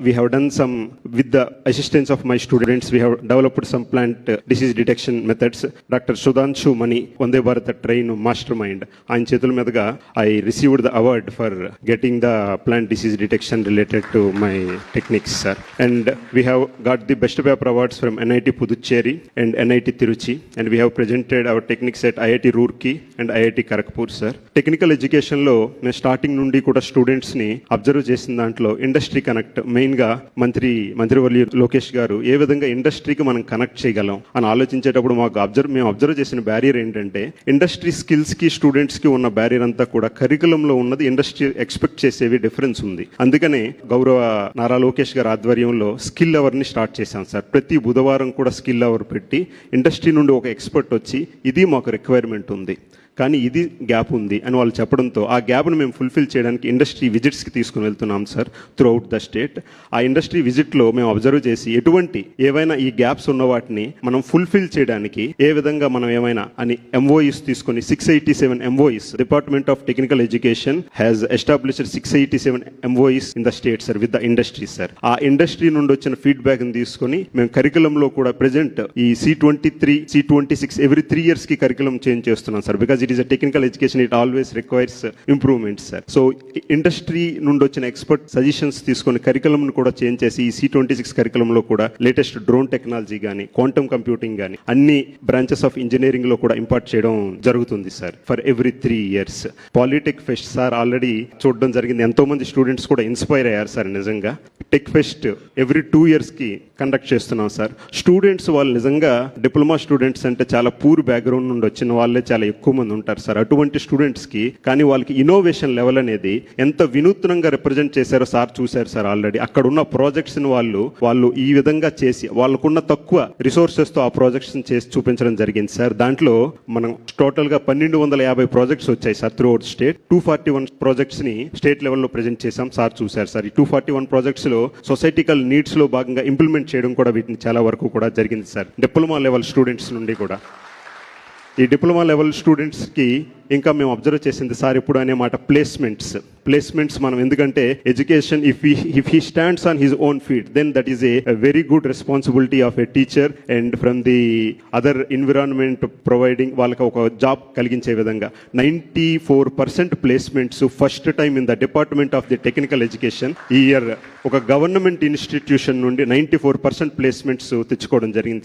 We have done some, with the assistance of my students, we have developed some plant uh, disease detection methods. Dr. Sudhanshu Mani, Vande Bharat train mastermind, ఆయన చేతుల మీదుగా I received the award for getting the plant disease detection related to my techniques sir and we have got the best paper awards from NIT Puducherry and NIT Tiruchi and we have presented our techniques at IIT Roorkee and IIT Kharagpur sir technical ఎడ్యుకేషన్లో నేను starting నుండి కూడా స్టూడెంట్స్ని observe చేసిన దాంట్లో industry connect main మెయిన్గా మంత్రి మంత్రివర్య లోకేష్ గారు ఏ విధంగా ఇండస్ట్రీకి మనం కనెక్ట్ చేయగలం అని ఆలోచించేటప్పుడు మాకు అబ్జర్వ్ మేము అబ్జర్వ్ చేసిన బ్యారియర్ ఏంటంటే ఇండస్ట్రీ స్కిల్స్కి స్టూడెంట్స్కి ఉన్న బ్యారియర్ అంతా కూడా కరికులంలో ఉన్నది ఇండస్ట్రీ ఎక్స్పెక్ట్ చేసేవి డిఫరెన్స్ ఉంది. అందుకనే గౌరవ నారా లోకేష్ గారి ఆధ్వర్యంలో స్కిల్ అవర్ని స్టార్ట్ చేశాం సార్. ప్రతి బుధవారం కూడా స్కిల్ అవర్ పెట్టి ఇండస్ట్రీ నుండి ఒక ఎక్స్పర్ట్ వచ్చి ఇది మాకు రిక్వైర్మెంట్ ఉంది. కానీ ఇది గ్యాప్ ఉంది అని వాళ్ళు చెప్పడంతో ఆ గ్యాప్ను మేము ఫుల్ఫిల్ చేయడానికి ఇండస్ట్రీ విజిట్స్కి తీసుకుని వెళ్తున్నాం sir through the state state ఆ ఇండస్ట్రీ విజిట్లో మేము అబ్జర్వ్ చేసి ఎటువంటి ఏవైనా ఈ గ్యాప్స్ ఉన్న వాటిని మనం ఫుల్ఫిల్ చేయడానికి ఏ విధంగా మనం ఏమైనా అని ఎంఓఈస్ తీసుకొని six eighty seven MoUs department of technical education has established six eighty seven MoUs in the state sir with the industry sir ఆ ఇండస్ట్రీ నుండి వచ్చిన ఫీడ్బ్యాక్ తీసుకొని మేము కరికులంలో కూడా ప్రజెంట్ ఈ C twenty three C twenty six every three ఇయర్స్కి curriculum change చేస్తున్నాం sir because it is a technical education it always requires improvement sir so industry నుండి వచ్చిన ఎక్స్పర్ట్ సజెషన్స్ తీసుకొని కరికులంను కూడా చేంజ్ చేసి ఈ సి ట్వంటీ సిక్స్ కరికులంలో కూడా లేటెస్ట్ డ్రోన్ టెక్నాలజీ కానీ క్వాంటమ్ కంప్యూటింగ్ కానీ అన్ని బ్రాంచెస్ ఆఫ్ ఇంజనీరింగ్లో కూడా ఇంపార్ట్ చేయడం జరుగుతుంది sir for every three years polytech fest sir already చూడడం జరిగింది. ఎంతో మంది స్టూడెంట్స్ కూడా ఇన్స్పైర్ అయ్యారు సార్ నిజంగా. టెక్ ఫెస్ట్ ఎవ్రీ టూ ఇయర్స్కి కండక్ట్ చేస్తున్నాం సార్ స్టూడెంట్స్ వాళ్ళు నిజంగా డిప్లొమా స్టూడెంట్స్ అంటే చాలా పూర్ బ్యాక్గ్రౌండ్ నుండి వచ్చిన వాళ్ళే చాలా ఎక్కువ మంది ఉంటారు సార్ అటువంటి స్టూడెంట్స్కి కానీ వాళ్ళకి ఇన్నోవేషన్ లెవెల్ అనేది ఎంత వినూత్నంగా రిప్రజెంట్ చేశారో సార్ చూశారు సార్ ఆల్రెడీ అక్కడ ఉన్న ప్రాజెక్ట్స్ని వాళ్ళు వాళ్ళు ఈ విధంగా చేసి వాళ్ళకున్న తక్కువ రిసోర్సెస్తో ఆ ప్రాజెక్ట్స్ని చేసి చూపించడం జరిగింది సార్ దాంట్లో మనం టోటల్గా పన్నెండు వందల యాభై ప్రాజెక్ట్స్ వచ్చాయి sir throughout state two forty one ప్రాజెక్ట్స్ని state లెవెల్లో ప్రెజెంట్ చేశాం సార్ చూశారు సార్ ఈ టూ ఫార్టీ వన్ ప్రాజెక్ట్స్లో సొసైటికల్ నీడ్స్లో భాగంగా ఇంప్లిమెంట్ చేయడం కూడా వీటిని చాలా వరకు కూడా జరిగింది సార్. డిప్లొమా లెవెల్ స్టూడెంట్స్ నుండి కూడా. ఈ డిప్లొమా లెవెల్ స్టూడెంట్స్కి ఇంకా మేము అబ్జర్వ్ చేసింది సార్ ఇప్పుడు అనే మాట ప్లేస్మెంట్స్ ప్లేస్మెంట్స్ మనం ఎందుకంటే education if if he stands on his own feet then that is a very good responsibility of a teacher and from the other environment providing వాళ్ళకి ఒక జాబ్ కలిగించే విధంగా. Ninety four percent placements first time in the department of the technical education ఈ year ఒక government institution నుండి ninety four percent placements తెచ్చుకోవడం జరిగింది